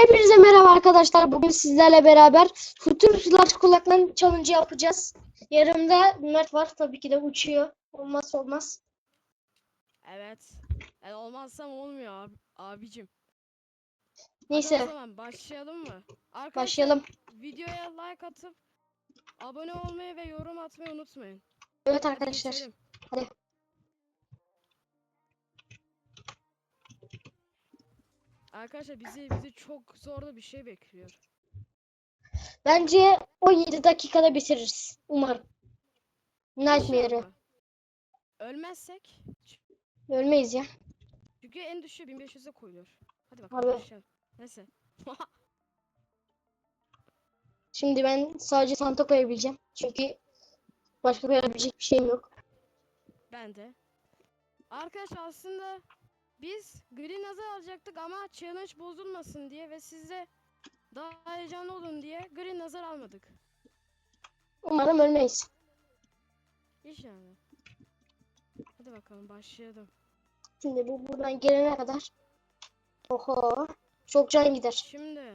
Hepinize merhaba arkadaşlar. Bugün sizlerle beraber Futur Large Kulaklan Challenge yapacağız. Yanımda Mert var. Tabii ki de uçuyor. Olmazsa olmaz. Evet. Yani olmazsam olmuyor abi, abicim. Hadi o Neyse zaman başlayalım mı? Arkadaşlar başlayalım. videoya like atıp abone olmayı ve yorum atmayı unutmayın. Evet arkadaşlar. Hadi. Arkadaşlar bizi bizi çok zorlu bir şey bekliyor. Bence 17 dakikada bitiririz. Umarım. Nightmare'ı. Ölmezsek Ölmeyiz ya. çünkü en düşüğü 1500'e koyuluyor. Hadi bakalım Abi. başlayalım. Neyse. Şimdi ben sadece Santa koyabileceğim. Çünkü başka koyabilecek bir şeyim yok. Ben de. Arkadaşlar aslında biz Green Nazar alacaktık ama challenge bozulmasın diye ve size daha heyecanlı olun diye Green Nazar almadık. Umarım ölmeyiz. İnşallah. Hadi bakalım başlayalım. Şimdi bu buradan gelene kadar. Oho. Çok can gider. Şimdi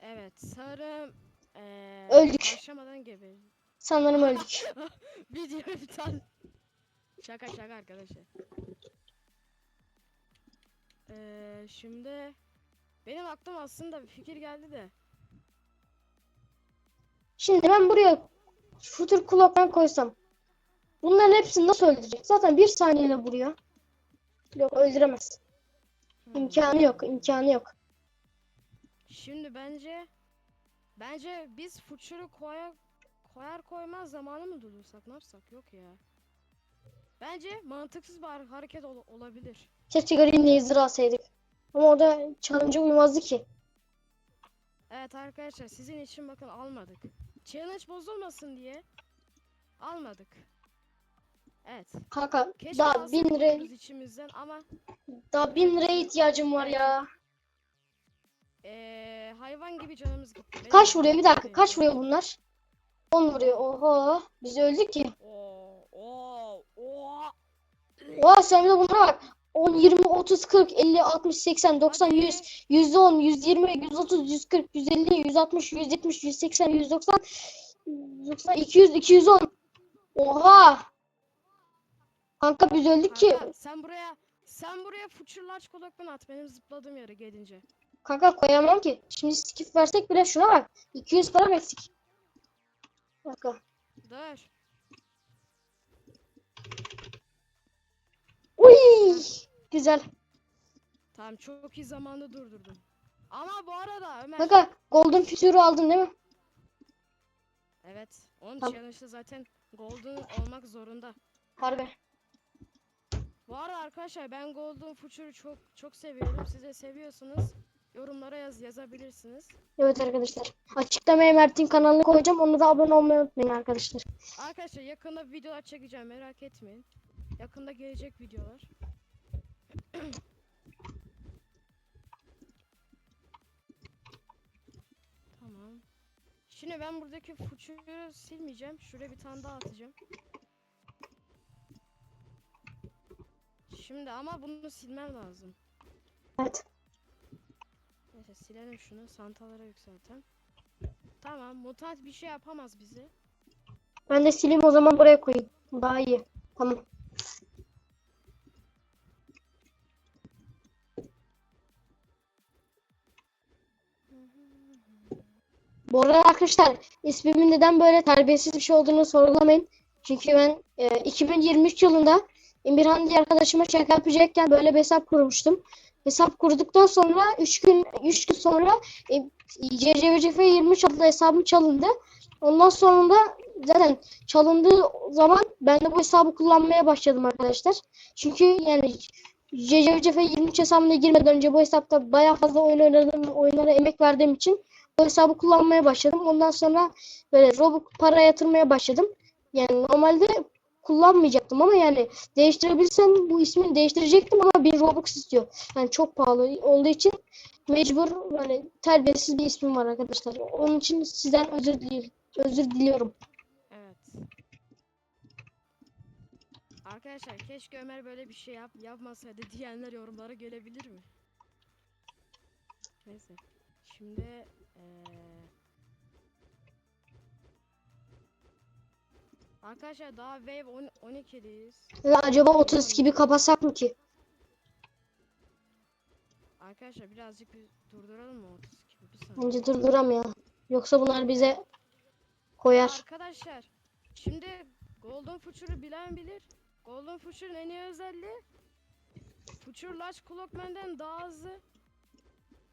evet sanırım eee Öldük. başlamadan gibi. Sanırım öldük. Video iptal. Şaka şaka arkadaşlar. Eee şimdi benim aklıma aslında bir fikir geldi de. Şimdi ben buraya Futur Clock'tan koysam. Bunların hepsini nasıl öldürecek? Zaten bir saniyede vuruyor. Yok öldüremez. Hmm. İmkanı yok. imkanı yok. Şimdi bence bence biz fuçuru koyar koyar koymaz zamanı mı durdursak ne yapsak yok ya. Bence mantıksız bir har- hareket ol- olabilir. Keşke Green Laser alsaydık. Ama orada challenge'a uymazdı ki. Evet arkadaşlar sizin için bakın almadık. Challenge bozulmasın diye almadık. Evet. Kanka Keşke daha bin alsaydık içimizden ama daha bin liraya ihtiyacım var ya. eee hayvan gibi canımız gitti. Kaç vuruyor? Bir dakika. Kaç vuruyor bunlar? 10 vuruyor. Oho. Biz öldük ki. Oo. Oha sen bir de bunlara bak. 10, 20, 30, 40, 50, 60, 80, 90, Hadi. 100, 110, 120, 130, 140, 150, 160, 170, 180, 190, 190, 200, 210. Oha! Kanka biz öldük ki. Kanka, sen buraya sen buraya fuçurlar çikolatadan at benim zıpladığım yere gelince. Kanka koyamam ki. Şimdi skip versek bile şuna bak. 200 para eksik. Kanka. Dur. Uy! Güzel. Tamam çok iyi zamanda durdurdum. Ama bu arada Ömer. Kanka Golden Future'u aldın değil mi? Evet. Onun Tamam. challenge'da zaten golden olmak zorunda. Harbi. Bu arada arkadaşlar ben golden future'u çok çok seviyorum. Siz de seviyorsunuz. Yorumlara yaz yazabilirsiniz. Evet arkadaşlar. Açıklamaya Mert'in kanalını koyacağım. Onu da abone olmayı unutmayın arkadaşlar. Arkadaşlar yakında videolar çekeceğim merak etmeyin. Yakında gelecek videolar. tamam. Şimdi ben buradaki fuçuyu silmeyeceğim. Şuraya bir tane daha atacağım. Şimdi ama bunu silmem lazım. Evet. Neyse silelim şunu. Santalara yükseltelim. Tamam. Mutant bir şey yapamaz bizi. Ben de sileyim o zaman buraya koyayım. Daha iyi. Tamam. Bu arada arkadaşlar ismimin neden böyle terbiyesiz bir şey olduğunu sorgulamayın. Çünkü ben e, 2023 yılında Emirhan diye arkadaşıma şaka yapacakken böyle bir hesap kurmuştum. Hesap kurduktan sonra 3 gün 3 gün sonra e, CCVCF 23 adlı hesabım çalındı. Ondan sonra da zaten çalındığı zaman ben de bu hesabı kullanmaya başladım arkadaşlar. Çünkü yani CCVCF 23 hesabına girmeden önce bu hesapta bayağı fazla oyun oynadım, oyunlara emek verdiğim için hesabı kullanmaya başladım. Ondan sonra böyle Robux para yatırmaya başladım. Yani normalde kullanmayacaktım ama yani değiştirebilsem bu ismini değiştirecektim ama bir Robux istiyor. Yani çok pahalı olduğu için mecbur yani terbiyesiz bir ismim var arkadaşlar. Onun için sizden özür diliyorum. Özür diliyorum. Evet. Arkadaşlar keşke Ömer böyle bir şey yap yapmasaydı diyenler yorumlara gelebilir mi? Neyse. Şimdi Arkadaşlar daha Wave 10 12'deyiz. Ve acaba 30 gibi kapatsak mı ki? Arkadaşlar birazcık bir durduralım mı 30 gibi bir saniye. Bence durduram ya. Yoksa bunlar bize koyar. Arkadaşlar şimdi Golden Future'u bilen bilir. Golden Future'ın en iyi özelliği Future Large Clockman'den daha hızlı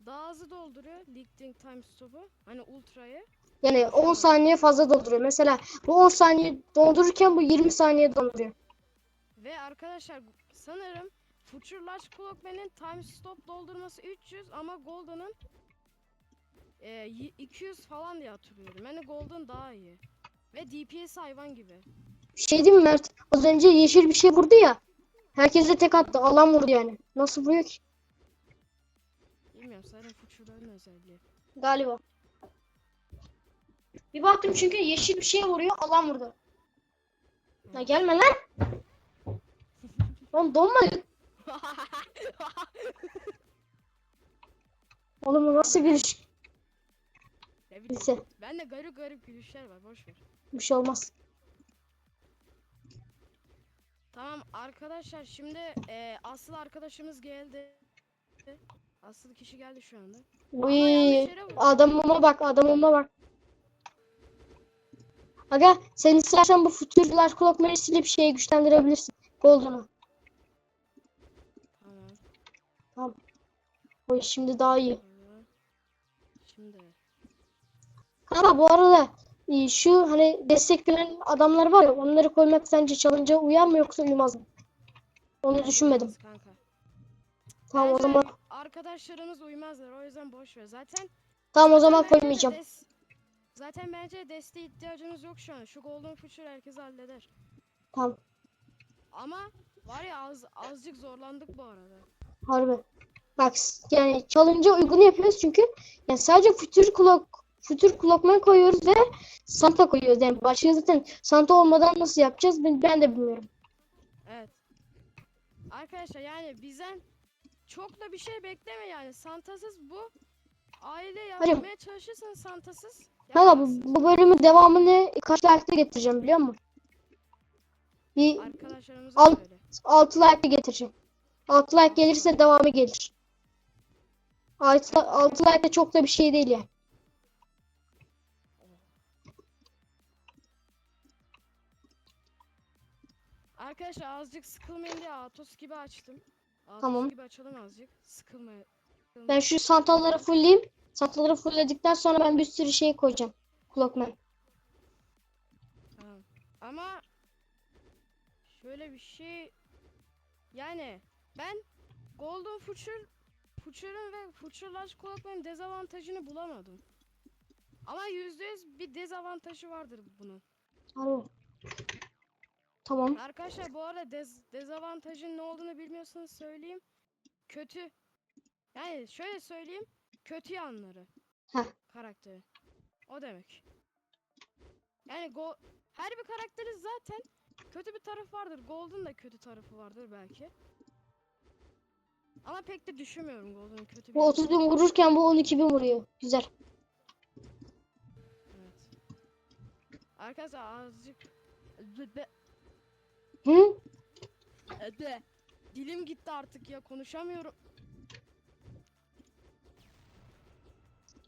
daha hızlı dolduruyor Leaked Time Stop'u. Hani Ultra'yı. Yani 10 saniye fazla dolduruyor. Mesela bu 10 saniye doldururken bu 20 saniye dolduruyor. Ve arkadaşlar sanırım Future Large Clockman'in Time Stop doldurması 300 ama Golden'ın e, y- 200 falan diye hatırlıyorum. Yani Golden daha iyi. Ve DPS hayvan gibi. Bir şey değil mi Mert? Az önce yeşil bir şey vurdu ya. Herkese tek attı. Alan vurdu yani. Nasıl vuruyor ki? Bilmiyorum sanırım Future'ların özelliği. Galiba. Bir baktım çünkü yeşil bir şey vuruyor. Alan vurdu. Ya gelme lan. Lan donma. Oğlum bu nasıl gülüş? ne bileyim. Neyse. Ben de garip garip gülüşler var boş ver. Bir şey olmaz. Tamam arkadaşlar şimdi e, asıl arkadaşımız geldi. Asıl kişi geldi şu anda. Uy, adamıma bak, adamıma bak. Aga sen istersen bu Future'lar Clockman'ı silip şeye güçlendirebilirsin. Golden'ı. Tamam. Oy şimdi daha iyi. Tamam. Şimdi Ama bu arada e, şu hani destek veren adamlar var ya onları koymak sence challenge'a uyar mı yoksa uymaz mı? Onu düşünmedim. Kanka. Tamam o zaman arkadaşlarımız uymazlar o yüzden boş ver. Zaten tamam o zaman bence koymayacağım. des- zaten bence desteğe ihtiyacımız yok şu an. Şu Golden Future herkes halleder. Tamam. Ama var ya az azıcık zorlandık bu arada. Harbi. Bak yani challenge'a uygun yapıyoruz çünkü yani sadece Future Clock Future Clockman koyuyoruz ve Santa koyuyoruz. Yani başka zaten Santa olmadan nasıl yapacağız ben, ben de bilmiyorum. Evet. Arkadaşlar yani bizden çok da bir şey bekleme yani. Santasız bu aile yapmaya çalışırsan santasız Hala bu, bu bölümün devamını kaç like'da getireceğim biliyor musun? Bir Arkadaşlarımıza Al. söyle. 6 like'da getireceğim. 6 like gelirse devamı gelir. 6, 6 like de çok da bir şey değil yani. Arkadaşlar azıcık sıkılmayın diye Atos gibi açtım. Atos Tamam. gibi açalım azıcık. Sıkılmayın. Ben şu santaları fullleyeyim. Santaları fullledikten sonra ben bir sürü şey koyacağım. Clockman. Tamam. Ama şöyle bir şey yani ben Golden Future Future'ın ve Future Large Clockman'ın dezavantajını bulamadım. Ama %100 bir dezavantajı vardır bunun. Harbi. Tamam. Arkadaşlar bu arada dez, dezavantajın ne olduğunu bilmiyorsanız söyleyeyim. Kötü. Yani şöyle söyleyeyim. Kötü yanları. Heh. Karakteri. O demek. Yani go her bir karakterin zaten kötü bir tarafı vardır. Golden da kötü tarafı vardır belki. Ama pek de düşünmüyorum Golden'ın kötü bir Bu 30 bin vururken bu 12 bin vuruyor. Güzel. Evet. Arkadaşlar azıcık Hı? be- Dilim gitti artık ya konuşamıyorum.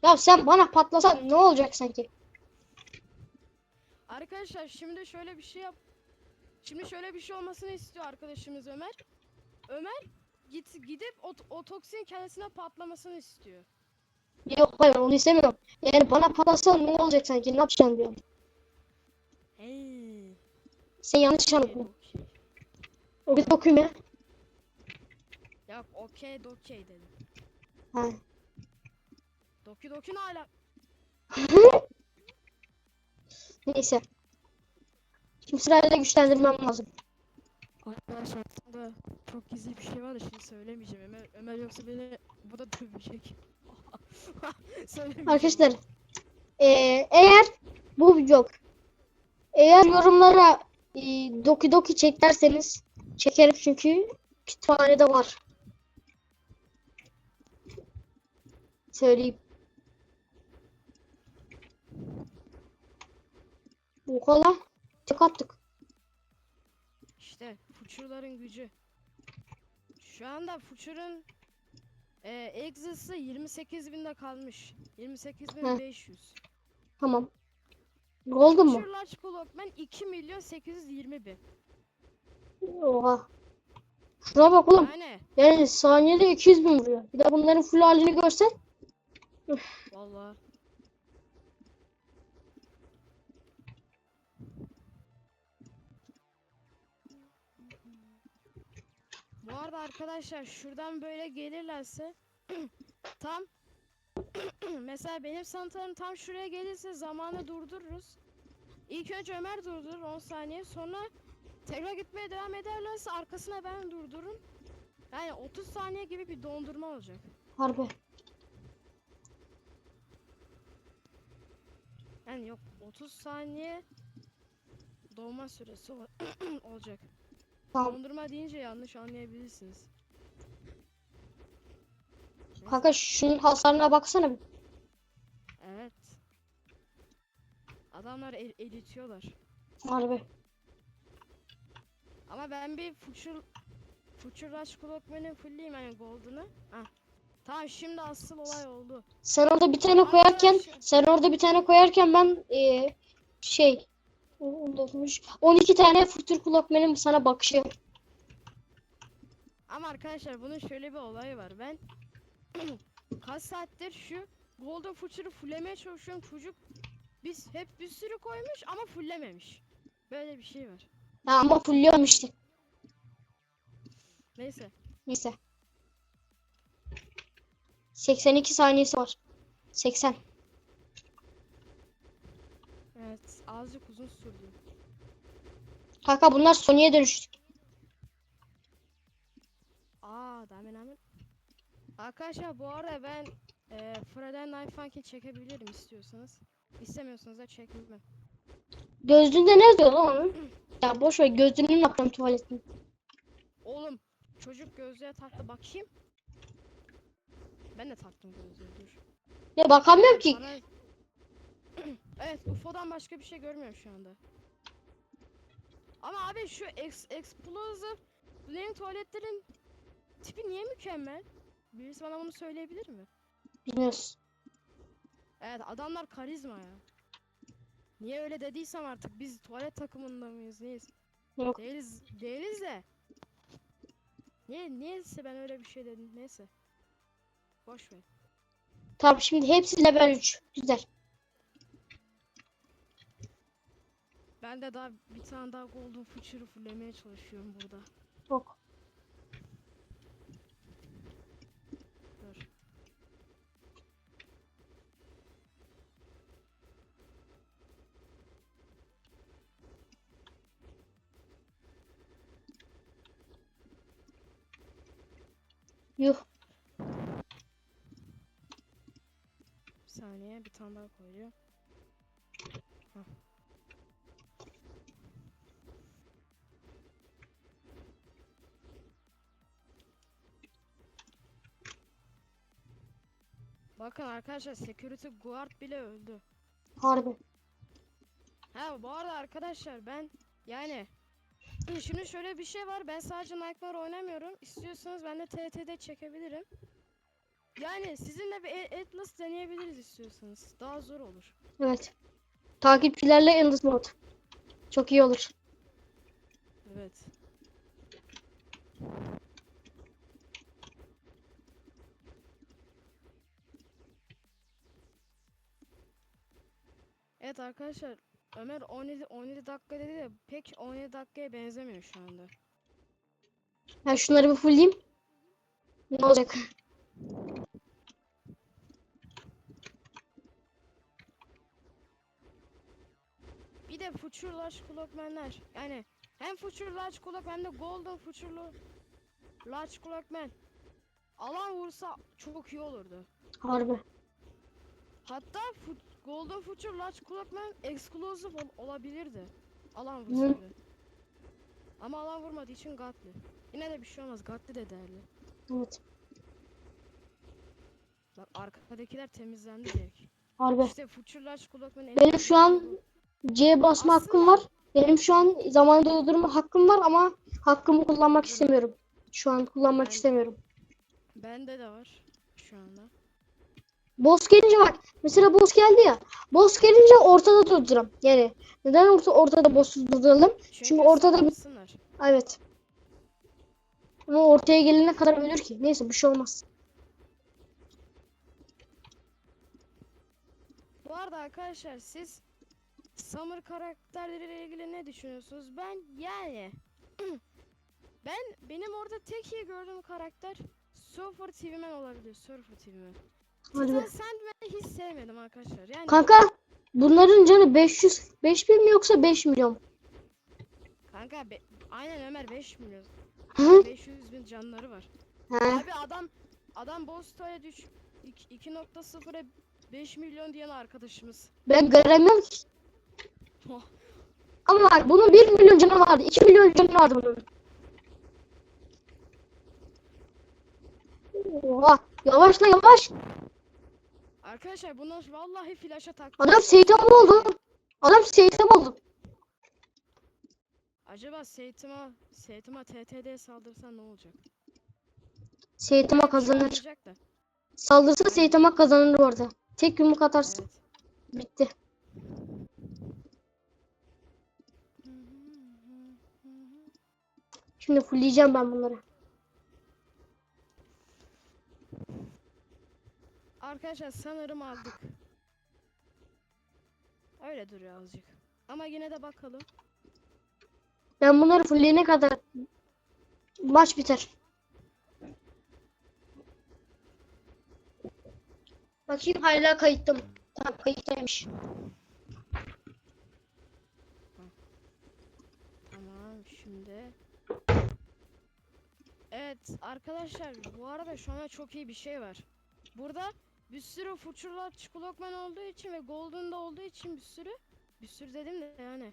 Ya sen bana patlasan ne olacak sanki? Arkadaşlar şimdi şöyle bir şey yap. Şimdi şöyle bir şey olmasını istiyor arkadaşımız Ömer. Ömer git gidip o, o toksin kendisine patlamasını istiyor. Yok hayır onu istemiyorum. Yani bana patlasan ne olacak sanki? Ne yapacaksın diyorum. Hey. Sen yanlış anladın. Bir okuyayım ya. Yok okey dokey dedim. Ha. Doki doki ne ala? Neyse. Şimdi sırayla güçlendirmem lazım. Arkadaşlar aslında çok gizli bir şey var da şimdi söylemeyeceğim. Ömer, Ömer yoksa beni bu da dövecek. Arkadaşlar eee, eğer bu yok. Eğer yorumlara eee, Doki Doki çek derseniz çekerim çünkü kütüphanede var. Söyleyeyim. Bu kadar. Tek attık. İşte Future'ların gücü. Şu anda Future'ın e, Exis'ı 28.000'de kalmış. 28.500. Tamam. Golden mu? Future Large Clockman 2 milyon 820 bin. Oha. Şuna bak oğlum. Yani Yani saniyede 200 bin vuruyor. Bir de bunların full halini görsen. vallahi. Bu arada arkadaşlar şuradan böyle gelirlerse tam mesela benim santarım tam şuraya gelirse zamanı durdururuz. İlk önce Ömer durdurur 10 saniye sonra tekrar gitmeye devam ederlerse arkasına ben durdururum. Yani 30 saniye gibi bir dondurma olacak. Harbi. Yani yok 30 saniye doğma süresi ol- olacak. Tamam. Dondurma deyince yanlış anlayabilirsiniz. Kanka şunun hasarına baksana bir. Evet. Adamlar el- eritiyorlar. Harbi. Ama ben bir Future Future Rush Clockman'ı fullleyeyim hani Golden'ı. Hah. Tamam şimdi asıl olay oldu. Sen orada bir tane koyarken Arkadaşlar. sen orada bir tane koyarken ben eee, şey olmuş 12 tane futur kulakmenim sana bakışı. Ama arkadaşlar bunun şöyle bir olayı var. Ben kaç saattir şu Golden Future'ı fullemeye çalışıyorum. Çocuk biz hep bir sürü koymuş ama fullememiş. Böyle bir şey var. Ya ama fullüyorum işte. Neyse. Neyse. 82 saniyesi var. 80. Evet azıcık uzun sürdü. Kanka bunlar Sony'ye dönüştü. Aa damen amin. Arkadaşlar bu arada ben e, Fred'den Knife Funky çekebilirim istiyorsanız. İstemiyorsanız da çekmem. Gözlüğünde ne yazıyor lan onun? Ya boş ver gözlüğünü ne yapacağım tuvaletini. Oğlum çocuk gözlüğe taktı bakayım. Ben de taktım gözlüğü dur. Ya bakamıyorum ki. Bana... evet UFO'dan başka bir şey görmüyorum şu anda. Ama abi şu ex explosive Blink tuvaletlerin tipi niye mükemmel? Birisi bana bunu söyleyebilir mi? Bilmiyoruz. Evet adamlar karizma ya. Niye öyle dediysem artık biz tuvalet takımında mıyız neyiz? Yok. Değiliz, değiliz de. Niye, niyeyse ben öyle bir şey dedim neyse. Boş ver. Tamam şimdi hepsi level 3. Güzel. Ben de daha bir tane daha golden future'ı fullemeye çalışıyorum burada. Yok. Yuh. Bir saniye bir tane daha koyuyor. Hah. Bakın arkadaşlar security guard bile öldü. Harbi. Ha bu arada arkadaşlar ben yani şimdi şöyle bir şey var ben sadece Nightmare oynamıyorum. İstiyorsanız ben de TT'de çekebilirim. Yani sizinle bir Atlas deneyebiliriz istiyorsanız. Daha zor olur. Evet. Takipçilerle Endless Mode. Çok iyi olur. Evet. Evet arkadaşlar Ömer 17 17 dakika dedi de pek 17 dakikaya benzemiyor şu anda. Ben şunları bir fullleyeyim. Ne olacak? Bir de Future Large Clockman'ler. Yani hem Future Large Clock hem de Golden Future Large Clockman. Alan vursa çok iyi olurdu. Harbi. Hatta Golden Future Large Clockman exclusive ol- olabilirdi. Alan vursaydı. Ama alan vurmadığı için Gatli. Yine de bir şey olmaz. Gatli de değerli. Evet. Bak arkadakiler temizlendi direkt. Harbi. İşte Future Large Clockman Benim şu an C basma hakkım var. Benim şu an zaman doldurma hakkım var ama hakkımı kullanmak istemiyorum. Şu an kullanmak Ben- istemiyorum. Bende de var şu anda. Boss gelince bak. Mesela boss geldi ya. Boss gelince ortada durduram. Yani neden orta, ortada boss'u durduralım? Çünkü, ortada bir-. Evet. Ama ortaya gelene kadar ölür ki. Neyse bir şey olmaz. Bu arada arkadaşlar siz Summer karakterleriyle ilgili ne düşünüyorsunuz? Ben yani ben benim orada tek iyi gördüğüm karakter Surfer TV Man olabilir. Surfer TV Man. Hadi be. Sandman'i hiç sevmedim arkadaşlar. Yani Kanka bunların canı 500 5000 mi yoksa 5 milyon? kanka be- aynen Ömer 5 milyon. Hı? 500 bin canları var. He. Abi adam adam Boss Toy'a düş 2.0'a 5 milyon diyen arkadaşımız. Ben göremiyorum ki. Oh. Ama bak bunun 1 milyon canı vardı. 2 milyon canı vardı bunun. Oha. Yavaş lan yavaş. Arkadaşlar bunlar vallahi flash'a taktı. Adam Seytan oldu. Adam Seytan oldu. Acaba Seyit'ime Seyit'ime TTD saldırsa ne olacak? Belki kazanır. Saldırsa Seytan'a kazanır bu arada. Tek yumruk atarsın. Evet. Bitti. Şimdi fullleyeceğim ben bunları. Arkadaşlar sanırım aldık. Öyle duruyor azıcık. Ama yine de bakalım. Ben bunları fullleyene kadar maç biter. Bakayım hala kayıtta mı? Tamam kayıttaymış. Tamam şimdi. Evet arkadaşlar bu arada şu anda çok iyi bir şey var. Burada bir sürü Future'lar Çikolokman olduğu için ve Golden'da olduğu için bir sürü bir sürü dedim de yani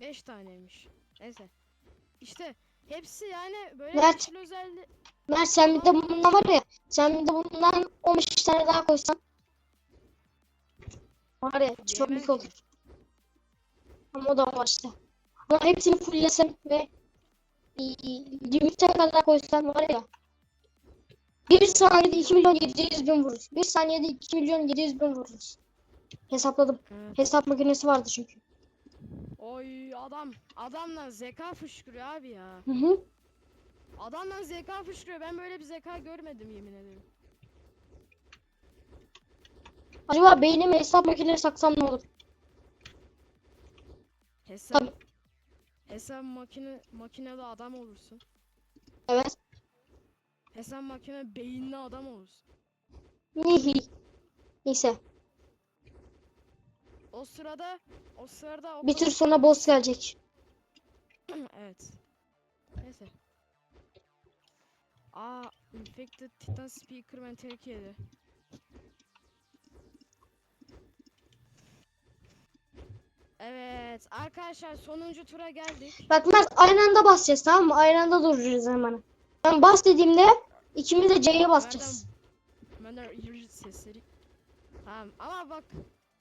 5 taneymiş. Neyse. İşte hepsi yani böyle Mert. yeşil özelli Mert sen bir de bundan var ya sen bir de bundan 15 tane daha koysan var ya çok büyük olur. Ama o da işte. Ama hepsini fulllesen ve limite kadar koysan var ya 1 saniyede 2 milyon 700 bin vururuz. 1 saniyede 2 milyon 700 bin vururuz. Hesapladım. Evet. Hesap makinesi vardı çünkü. Oy adam adamla zeka fışkırıyor abi ya. Hı hı. Adamdan zeka fışkırıyor. Ben böyle bir zeka görmedim yemin ederim. Acaba beynime hesap makinesi taksam ne olur? Hesap Tabii. hesap makine makineli adam olursun. Evet. Hesap makine beyinli adam olursun. Neyse. O sırada o sırada o Bir kadar- sonra boss gelecek. evet. Neyse. Aa, Infected Titan Speakerman tek yedi. Evet arkadaşlar sonuncu tura geldik. Bak Mert aynı anda basacağız tamam mı? Aynı anda duracağız hemen. Ben bas dediğimde ikimiz de C'ye basacağız. Ben de sesleri. Tamam ama bak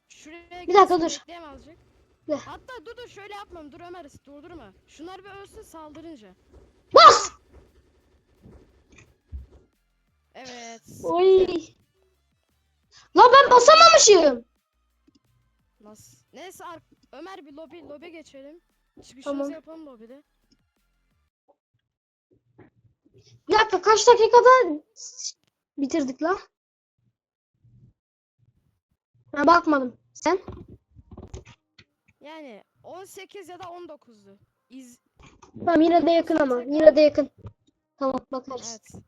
şuraya Bir dakika, dur. azıcık. Hatta dur dur şöyle yapmam dur Ömer durdurma. Şunlar bir ölsün saldırınca. Bas! Evet. Oy. Lan ben basamamışım. Nasıl? Neyse Ömer bir lobi lobi geçelim. Çıkışımızı Tamam. yapalım lobide. Bir dakika kaç dakikada bitirdik la? Ben bakmadım. Sen? Yani 18 ya da 19'du. İz Tamam yine de yakın ama. Yine de yakın. Tamam bakarız. evet.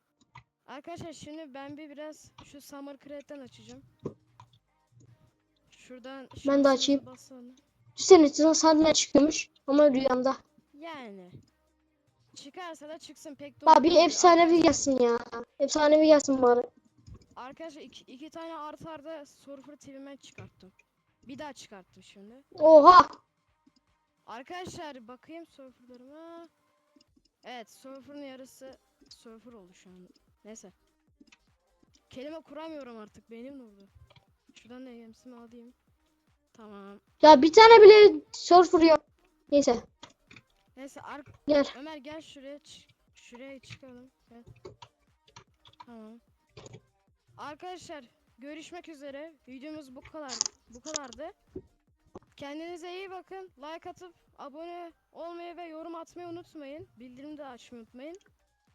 Arkadaşlar şimdi ben bir biraz şu Summer Crate'den açacağım. Şuradan Ben de açayım. basalım. Senin için senden çıkıyormuş ama rüyamda. Yani. Çıkarsa da çıksın pek de Abi efsanevi gelsin ya. Efsanevi gelsin bari. Arkadaşlar iki, iki tane artı arda Surfer TV'men çıkarttım. Bir daha çıkarttım şimdi. Oha. Arkadaşlar bakayım Surfer'larıma. Evet Surfer'ın yarısı Surfer oldu şu an. Neyse. Kelime kuramıyorum artık. Beynim durdu. Şuradan da yemsimi alayım. Tamam. Ya bir tane bile surfer yok. Neyse Neyse ar gel. Ömer gel şuraya. Şuraya çıkalım. Gel. Tamam. Arkadaşlar görüşmek üzere. Videomuz bu kadar. Bu kadardı. Kendinize iyi bakın. Like atıp abone olmayı ve yorum atmayı unutmayın. Bildirim de açmayı unutmayın.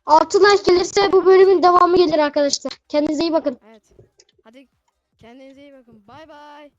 6 like gelirse bu bölümün devamı gelir arkadaşlar. Kendinize iyi bakın. Evet. Hadi kendinize iyi bakın. Bay bay.